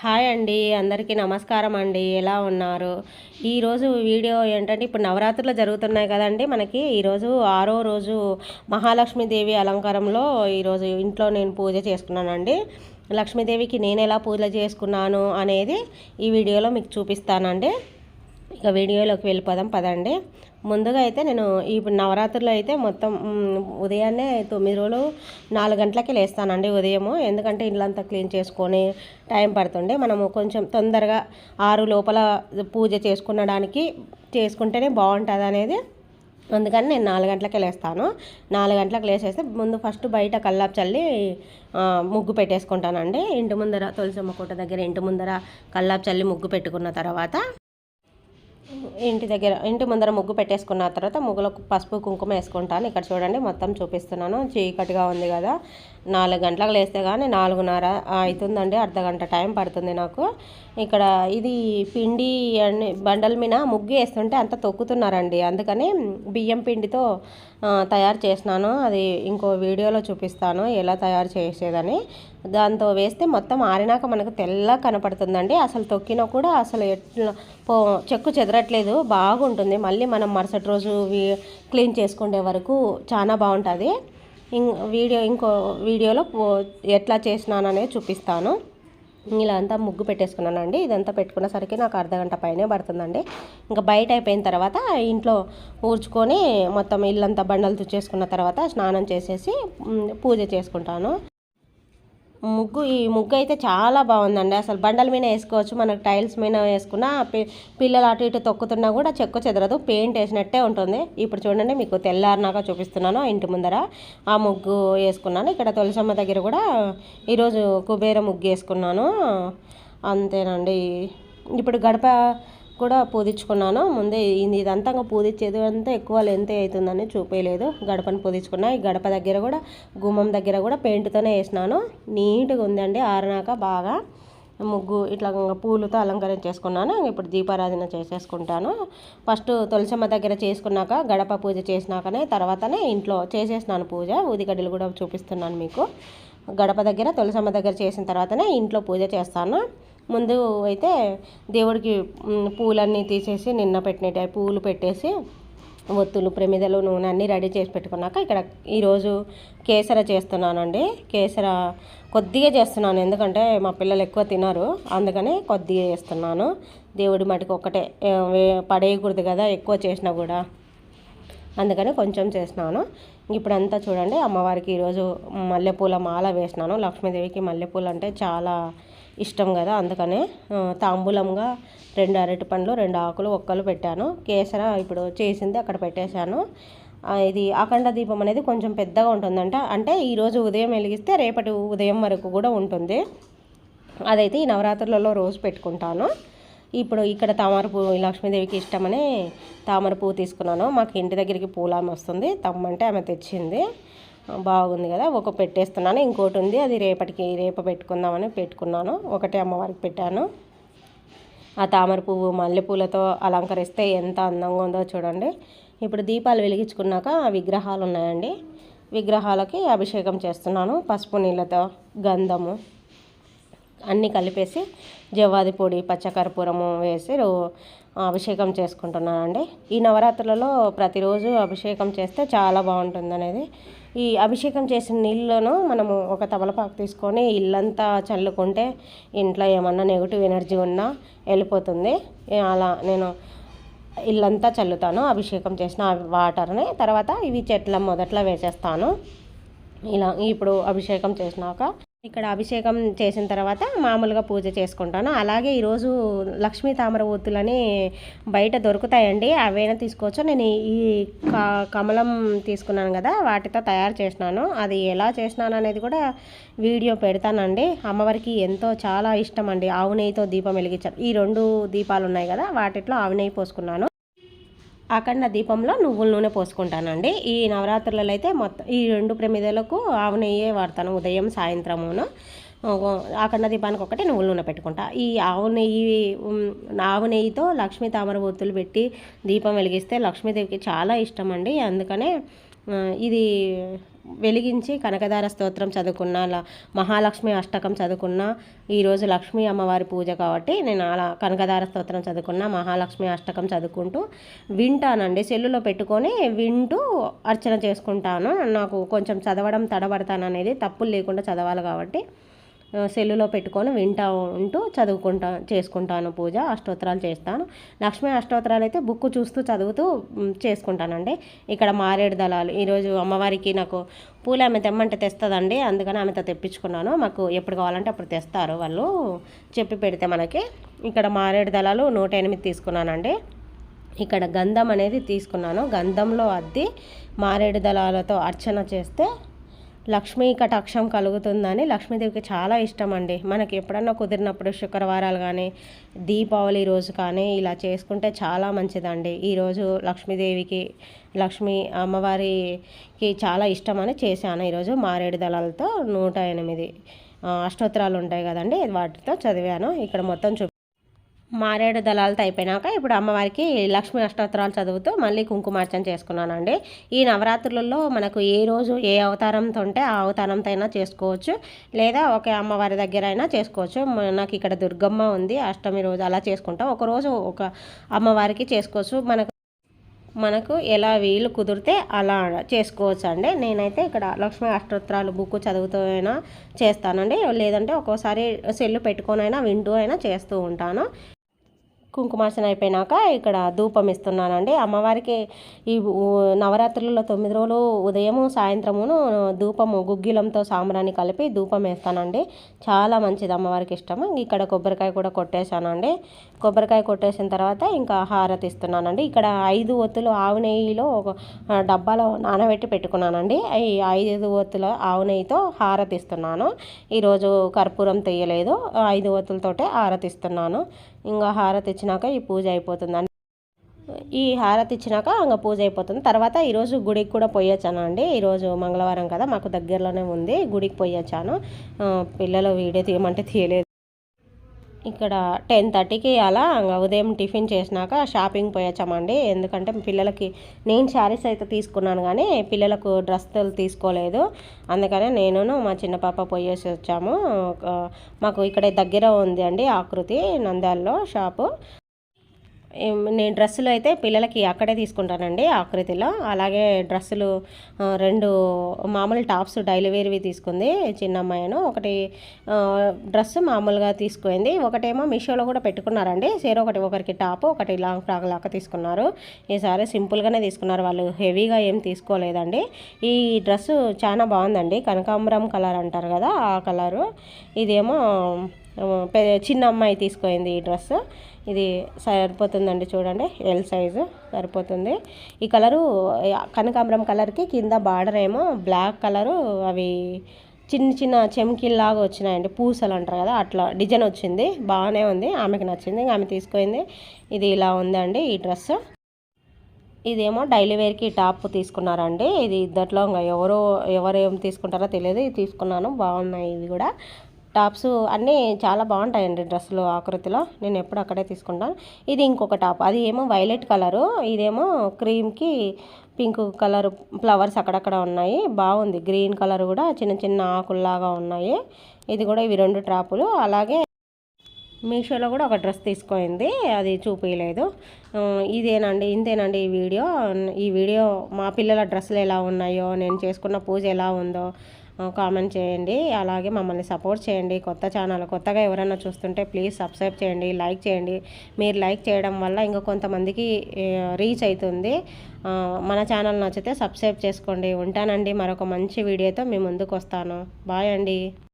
Hi అండి అందరికీ నమస్కారం అండి ఎలా ఉన్నారు? ఈరోజు వీడియో ఏంటంటే ఇప్పుడు నవరాత్రులు జరుగుతున్నాయి కదండి మనకి. ఈరోజు ఆరో రోజు మహాలక్ష్మీదేవి అలంకారంలో ఈరోజు ఇంట్లో నేను పూజ చేసుకున్నానండి. లక్ష్మీదేవికి నేను ఎలా పూజ చేసుకున్నాను అనేది ఈ వీడియోలో మీకు చూపిస్తానండి. ఇక వీడియోలోకి వెళ్ళిపోదాం పదండి. ముందుగా అయితే నేను ఇప్పుడు నవరాత్రులు అయితే మొత్తం ఉదయాన్నే తొమ్మిది రోజులు నాలుగు గంటలకి లేస్తానండి ఉదయము. ఎందుకంటే ఇల్లంతా క్లీన్ చేసుకొని టైం పడుతుండే. మనము కొంచెం తొందరగా ఆరు లోపల పూజ చేసుకునడానికి చేసుకుంటేనే బాగుంటుంది అనేది అందుకని నేను నాలుగు గంటలకే లేస్తాను. నాలుగు గంటలకు లేసేస్తే ముందు ఫస్ట్ బయట కల్లాపు చల్లి ముగ్గు పెట్టేసుకుంటానండి. ఇంటి ముందర తులసమ్మ కోట దగ్గర ఇంటి ముందర కల్లాపు చల్లి ముగ్గు పెట్టుకున్న తర్వాత ఇంటి దగ్గర ఇంటి ముందర ముగ్గు పెట్టేసుకున్న తర్వాత ముగ్గులో పసుపు కుంకుమ వేసుకుంటాను. ఇక్కడ చూడండి మొత్తం చూపిస్తున్నాను. చీకటిగా ఉంది కదా. నాలుగు గంటలకు లేస్తే కానీ నాలుగున్నర అవుతుందండి అర్ధ గంట టైం పడుతుంది నాకు. ఇక్కడ ఇది పిండి అన్ని బండల మీద ముగ్గు వేస్తుంటే అంత తొక్కుతున్నారండి. అందుకని బియ్యం పిండితో తయారు చేసినాను అది ఇంకో వీడియోలో చూపిస్తాను ఎలా తయారు చేసేదని. దాంతో వేస్తే మొత్తం ఆరినాక మనకు తెల్ల కనపడుతుందండి. అసలు తొక్కినా కూడా అసలు ఎట్లా పో చెక్కు చెదరట్లేదు బాగుంటుంది. మళ్ళీ మనం మరుసటి రోజు క్లీన్ చేసుకునే వరకు చాలా బాగుంటుంది. వీడియో ఇంకో వీడియోలో ఎట్లా చేసినాననేది చూపిస్తాను. ఇలా అంతా ముగ్గు పెట్టేసుకున్నానండి. ఇదంతా పెట్టుకునేసరికి నాకు అర్ధగంట పైనే పడుతుందండి. ఇంకా బయట అయిపోయిన తర్వాత ఇంట్లో ఊడ్చుకొని మొత్తం ఇల్లంతా బండలు తుచ్చేసుకున్న తర్వాత స్నానం చేసేసి పూజ చేసుకుంటాను. ముగ్గు ఈ ముగ్గు అయితే చాలా బాగుందండి. అసలు బండల మీద వేసుకోవచ్చు. మనకు టైల్స్ మీద వేసుకున్న పిల్లలు అటు ఇటు తొక్కుతున్నా కూడా చెక్కు చెదరదు. పెయింట్ వేసినట్టే ఉంటుంది. ఇప్పుడు చూడండి మీకు తెల్లారినాక చూపిస్తున్నాను. ఇంటి ముందర ఆ ముగ్గు వేసుకున్నాను. ఇక్కడ తులసమ్మ దగ్గర కూడా ఈరోజు కుబేర ముగ్గు వేసుకున్నాను. అంతేనండి. ఇప్పుడు గడప కూడా పూదించుకున్నాను. ముందే ఇదంతా పూదించేది అంతా ఎక్కువ లెంత్ అవుతుందని చూపేయలేదు. గడపను పూదించుకున్నా ఈ గడప దగ్గర కూడా గుమ్మం దగ్గర కూడా పెయింట్తోనే వేసినాను. నీట్గా ఉందండి ఆరినాక బాగా ముగ్గు ఇట్లా పూలతో అలంకరణ చేసుకున్నాను ఇప్పుడు దీపారాధన చేసేసుకుంటాను. ఫస్ట్ తులసమ్మ దగ్గర చేసుకున్నాక గడప పూజ చేసినాకనే తర్వాతనే ఇంట్లో చేసేసినాను పూజ. ఊదిగడ్డలు కూడా చూపిస్తున్నాను మీకు. గడప దగ్గర తులసమ్మ దగ్గర చేసిన తర్వాతనే ఇంట్లో పూజ చేస్తాను. ముందు అయితే దేవుడికి పూలన్నీ తీసేసి నిన్న పెట్టినట్టు పూలు పెట్టేసి ఒత్తులు ప్రమిదలు నూనె అన్నీ రెడీ చేసి పెట్టుకున్నాక ఇక్కడ ఈరోజు కేసర చేస్తున్నానండి. కేసర కొద్దిగా చేస్తున్నాను ఎందుకంటే మా పిల్లలు ఎక్కువ తినరు. అందుకని కొద్దిగా చేస్తున్నాను. దేవుడి మటుకు ఒక్కటే పడేయకూడదు కదా ఎక్కువ చేసినా కూడా. అందుకని కొంచెం చేసినాను ఇప్పుడంతా చూడండి అమ్మవారికి ఈరోజు మల్లెపూల మాల వేసినాను. లక్ష్మీదేవికి మల్లెపూలు అంటే చాలా ఇష్టం కదా అందుకనే తాంబూలంగా రెండు అరటి పండ్లు రెండు ఆకులు ఒక్కలు పెట్టాను. కేసర ఇప్పుడు చేసింది అక్కడ పెట్టేశాను. ఇది అఖండ దీపం అనేది కొంచెం పెద్దగా ఉంటుందంట. అంటే ఈరోజు ఉదయం వెలిగిస్తే రేపటి ఉదయం వరకు కూడా ఉంటుంది. అదైతే ఈ నవరాత్రులలో రోజు పెట్టుకుంటాను. ఇప్పుడు ఇక్కడ తామర పువ్వు లక్ష్మీదేవికి ఇష్టమని తామర పువ్వు తీసుకున్నాను. మాకు ఇంటి దగ్గరికి పూలామె వస్తుంది. తమ్మంటే ఆమె తెచ్చింది. బాగుంది కదా ఒక పెట్టేస్తున్నాను. ఇంకోటి ఉంది అది రేపటికి రేప పెట్టుకుందామని పెట్టుకున్నాను. ఒకటే అమ్మవారికి పెట్టాను. ఆ తామర పువ్వు మల్లెపూలతో అలంకరిస్తే ఎంత అందంగా ఉందో చూడండి. ఇప్పుడు దీపాలు వెలిగించుకున్నాక విగ్రహాలు ఉన్నాయండి. విగ్రహాలకి అభిషేకం చేస్తున్నాను. పసుపు నీళ్ళతో గంధము అన్నీ కలిపేసి జవ్వాది పొడి పచ్చకర్పూరము వేసి అభిషేకం చేసుకుంటున్నానండి. ఈ నవరాత్రులలో ప్రతిరోజు అభిషేకం చేస్తే చాలా బాగుంటుంది అనేది ఈ అభిషేకం చేసిన నీళ్ళను మనము ఒక తమలపాకు తీసుకొని ఇల్లంతా చల్లుకుంటే ఇంట్లో ఏమన్నా నెగిటివ్ ఎనర్జీ ఉన్నా వెళ్ళిపోతుంది. అలా నేను ఇల్లంతా చల్లుతాను అభిషేకం చేసిన వాటర్ని. తర్వాత ఇవి చెట్ల మొదట్లో వేసేస్తాను. ఇలా ఇప్పుడు అభిషేకం చేసినాక ఇక్కడ అభిషేకం చేసిన తర్వాత మామూలుగా పూజ చేసుకుంటాను. అలాగే ఈరోజు లక్ష్మీ తామర ఒత్తులని బయట దొరుకుతాయండి. అవైనా తీసుకోవచ్చు నేను ఈ కమలం తీసుకున్నాను కదా వాటితో తయారు చేసినాను. అది ఎలా చేసినాను అనేది కూడా వీడియో పెడతానండి. అమ్మవారికి ఎంతో చాలా ఇష్టం అండి. ఆవు నెయ్యితో దీపం వెలిగించాను ఈ రెండు దీపాలు ఉన్నాయి కదా వాటిలో ఆవు నెయ్యి పోసుకున్నాను. అఖండ దీపంలో నువ్వుల నూనె పోసుకుంటానండి. ఈ నవరాత్రులలో అయితే మొత్తం ఈ రెండు ప్రమిదలకు ఆవు నెయ్యే వాడతాను ఉదయం సాయంత్రమును అఖండ దీపానికి ఒకటి నువ్వుల నూనె పెట్టుకుంటా. ఈ ఆవు నెయ్యి ఆవు నెయ్యితో లక్ష్మీ తామర ఒత్తులు పెట్టి దీపం వెలిగిస్తే లక్ష్మీదేవికి చాలా ఇష్టం అండి. అందుకనే ఇది వెలిగించి కనకదార స్తోత్రం చదువుకున్న మహాలక్ష్మి అష్టకం చదువుకున్న ఈరోజు లక్ష్మీ అమ్మవారి పూజ కాబట్టి నేను అలా కనకదార స్తోత్రం చదువుకున్న మహాలక్ష్మి అష్టకం చదువుకుంటూ వింటానండి. సెల్లులో పెట్టుకొని వింటూ అర్చన చేసుకుంటాను. నాకు కొంచెం చదవడం తడబడతాను అనేది తప్పులు లేకుండా చదవాలి కాబట్టి సెల్లులో పెట్టుకొని వింటా ఉంటూ చదువుకుంటా చేసుకుంటాను పూజ అష్టోత్తరాలు చేస్తాను. లక్ష్మీ అష్టోత్తరాలు అయితే బుక్ చూస్తూ చదువుతూ చేసుకుంటానండి. ఇక్కడ మారేడు దళాలు ఈరోజు అమ్మవారికి నాకు పూలు ఆమె తెమ్మంటే తెస్తుందండి. అందుకని ఆమెతో తెప్పించుకున్నాను. మాకు ఎప్పుడు కావాలంటే అప్పుడు తెస్తారు వాళ్ళు. చెప్పి పెడితే మనకి. ఇక్కడ మారేడు దళాలు నూట ఎనిమిది తీసుకున్నానండి. ఇక్కడ గంధం అనేది తీసుకున్నాను. గంధంలో అద్ది మారేడు దళాలతో అర్చన చేస్తే లక్ష్మీ కటాక్షం కలుగుతుందని లక్ష్మీదేవికి చాలా ఇష్టం అండి మనకి ఎప్పుడన్నా కుదిరినప్పుడు శుక్రవారాలు కానీ దీపావళి రోజు కానీ ఇలా చేసుకుంటే చాలా మంచిదండి. ఈరోజు లక్ష్మీదేవికి లక్ష్మీ అమ్మవారికి చాలా ఇష్టమని చేశాను. ఈరోజు మారేడు దళాలతో నూట ఎనిమిది అష్టోత్తరాలు ఉంటాయి కదండి వాటితో చదివాను. ఇక్కడ మొత్తం చూ మారేడు దళాలతో అయిపోయినాక ఇప్పుడు అమ్మవారికి లక్ష్మీ అష్టోత్తరాలు చదువుతూ మళ్ళీ కుంకుమార్చన చేసుకున్నానండి. ఈ నవరాత్రులలో మనకు ఏ రోజు ఏ అవతారంతో ఉంటే ఆ అవతారంతో అయినా చేసుకోవచ్చు. లేదా ఒక అమ్మవారి దగ్గర అయినా చేసుకోవచ్చు నాకు ఇక్కడ దుర్గమ్మ ఉంది. అష్టమి రోజు అలా చేసుకుంటాం. ఒక రోజు ఒక అమ్మవారికి చేసుకోవచ్చు. మనకు మనకు ఎలా వీలు కుదిరితే అలా చేసుకోవచ్చు అండి నేనైతే ఇక్కడ లక్ష్మీ అష్టోత్తరాలు బుక్ చదువుతూ అయినా చేస్తానండి. లేదంటే ఒక్కోసారి సెల్లు పెట్టుకొని అయినా వింటూ అయినా చేస్తూ ఉంటాను. కుంకుమార్చన అయిపోయినాక ఇక్కడ ధూపం ఇస్తున్నానండి. అమ్మవారికి ఈ నవరాత్రులలో తొమ్మిది రోజులు ఉదయము సాయంత్రమును ధూపము గుగ్గిలంతో సాంబ్రాన్ని కలిపి ధూపం వేస్తానండి. చాలా మంచిది అమ్మవారికి ఇష్టము. ఇక్కడ కొబ్బరికాయ కూడా కొట్టేశానండి. కొబ్బరికాయ కొట్టేసిన తర్వాత ఇంకా హారతి ఇస్తున్నానండి. ఇక్కడ ఐదు ఒత్తులు ఆవు నెయ్యిలో ఒక డబ్బాలో నానబెట్టి పెట్టుకున్నానండి. ఈ ఐదు ఒత్తుల ఆవు నెయ్యితో హారతి ఇస్తున్నాను. ఈరోజు కర్పూరం తీయలేదు ఐదు ఒత్తులతోటే హారతి ఇస్తున్నాను. ఇంకా హారతి ఇచ్చినాక ఈ పూజ అయిపోతుందండి ఈ హారతి ఇచ్చినాక ఇంకా పూజ అయిపోతుంది. తర్వాత ఈరోజు గుడికి కూడా పోయొచ్చాను అండి. ఈరోజు మంగళవారం కదా మాకు దగ్గరలోనే ఉంది. గుడికి పోయొచ్చాను. పిల్లలు వీడియో తీయమంటే తీయలేదు. ఇక్కడ టెన్ థర్టీకి అలా ఉదయం టిఫిన్ చేసినాక షాపింగ్ పోయొచ్చామండి. ఎందుకంటే పిల్లలకి నేను శారీస్ అయితే తీసుకున్నాను కానీ పిల్లలకు డ్రెస్సులు తీసుకోలేదు. అందుకనే నేను మా చిన్న పాప పోయేసి వచ్చాము. ఒక- మాకు ఇక్కడ దగ్గర ఉంది అండి ఆకృతి నంద్యాలలో షాపు. నేను డ్రెస్సులు అయితే పిల్లలకి అక్కడే తీసుకుంటానండి ఆకృతిలో. అలాగే డ్రెస్సులు రెండు మామూలు టాప్స్ డైలీ వేర్వి తీసుకుంది చిన్న అమ్మాయిను ఒకటి డ్రెస్ మామూలుగా తీసుకుంది. ఒకటేమో మీషోలో కూడా పెట్టుకున్నారండి. సేరు ఒకటి ఒకరికి టాప్ ఒకటి లాంగ్ ఫ్రాక్ లాగా తీసుకున్నారు. ఈసారి సింపుల్గానే తీసుకున్నారు వాళ్ళు. హెవీగా ఏం తీసుకోలేదండి. ఈ డ్రెస్సు చాలా బాగుందండి. కనకాంబరం కలర్ అంటారు కదా ఆ కలరు. ఇదేమో చిన్న అమ్మాయి తీసుకుంది ఈ డ్రెస్సు. ఇది సరిపోతుందండి చూడండి. ఎల్ సైజు సరిపోతుంది. ఈ కలరు కనకాంబరం కలర్కి కింద బార్డర్ ఏమో బ్లాక్ కలరు అవి చిన్న చిన్న చెమ్కిల్లాగా వచ్చినాయండి. పూసలు అంటారు కదా అట్లా డిజైన్ వచ్చింది. బాగానే ఉంది. ఆమెకి నచ్చింది. ఇంకా ఆమె తీసుకుంది ఇది ఇలా ఉందండి ఈ డ్రెస్. ఇదేమో డైలీ వేర్కి టాప్ తీసుకున్నారండి. ఇది ఇద్దట్లో ఇంకా ఎవరో ఎవరు ఏం తీసుకుంటారో తెలియదు. ఇది తీసుకున్నాను. బాగున్నాయి ఇవి కూడా. టాప్స్ అన్నీ చాలా బాగుంటాయండి డ్రెస్సులు ఆకృతిలో. నేను ఎప్పుడు అక్కడే తీసుకుంటాను. ఇది ఇంకొక టాప్. అది ఏమో వైలెట్ కలరు. ఇదేమో క్రీమ్కి పింక్ కలర్ ఫ్లవర్స్ అక్కడక్కడ ఉన్నాయి. బాగుంది. గ్రీన్ కలర్ కూడా చిన్న చిన్న ఆకుల్లాగా ఉన్నాయి. ఇది కూడా ఇవి రెండు టాపులు. అలాగే మీషోలో కూడా ఒక డ్రెస్ తీసుకోయింది అది చూపించలేదు ఇదేనండి ఇంతేనండి ఈ వీడియో. ఈ వీడియో మా పిల్లల డ్రెస్సులు ఎలా ఉన్నాయో నేను చేసుకున్న పూజ ఎలా ఉందో కామెంట్ చేయండి. అలాగే మమ్మల్ని సపోర్ట్ చేయండి. కొత్త ఛానల్ కొత్తగా ఎవరైనా చూస్తుంటే ప్లీజ్ సబ్స్క్రైబ్ చేయండి లైక్ చేయండి. మీరు లైక్ చేయడం వల్ల ఇంకా కొంతమందికి రీచ్ అవుతుంది. మన ఛానల్ నచ్చితే సబ్స్క్రైబ్ చేసుకోండి. ఉంటానండి మరొక మంచి వీడియోతో మీ ముందుకు వస్తాను. బాయ్ అండి.